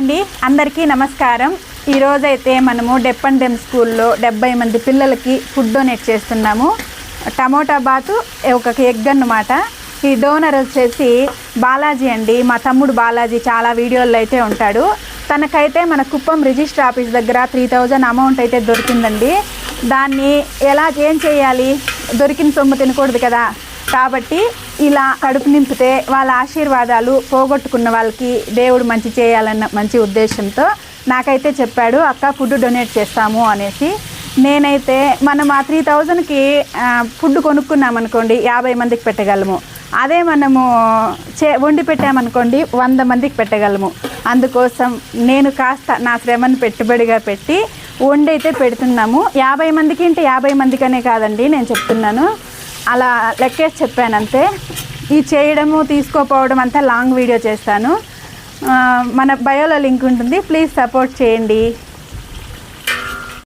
అండి. అందరికీ నమస్కారం. ఈరోజైతే మనము డెప్ అండ్ డెమ్ స్కూల్లో డెబ్బై మంది పిల్లలకి ఫుడ్ డొనేట్ చేస్తున్నాము. టమోటా బాతు ఒక ఎగ్ అన్నమాట. ఈ డోనర్ వచ్చేసి బాలాజీ అండి. మా తమ్ముడు బాలాజీ చాలా వీడియోల్లో అయితే ఉంటాడు. తనకైతే మన కుప్పం రిజిస్టర్ ఆఫీస్ దగ్గర త్రీ థౌజండ్ అమౌంట్ అయితే దొరికిందండి. దాన్ని ఎలా ఏం చేయాలి? దొరికిన సొమ్ము తినకూడదు కదా. కాబట్టి ఇలా కడుపు నింపితే వాళ్ళ ఆశీర్వాదాలు పోగొట్టుకున్న వాళ్ళకి దేవుడు మంచి చేయాలన్న మంచి ఉద్దేశంతో నాకైతే చెప్పాడు అక్క ఫుడ్ డొనేట్ చేస్తాము అనేసి. నేనైతే మనం ఆ త్రీ థౌజండ్కి ఫుడ్ కొనుక్కున్నాం అనుకోండి యాభై మందికి పెట్టగలము. అదే మనము చే వండి పెట్టామనుకోండి వంద మందికి పెట్టగలము. అందుకోసం నేను కాస్త నా శ్రమను పెట్టుబడిగా పెట్టి వండి అయితే పెడుతున్నాము. యాభై మందికి అంటే యాభై మందికనే కాదండి నేను చెప్తున్నాను. అలా లెక్కేసి చెప్పాను అంతే ఈ చేయడము తీసుకోపోవడం అంతా లాంగ్ వీడియో చేస్తాను. మన బయోలో లింక్ ఉంటుంది. ప్లీజ్ సపోర్ట్ చేయండి.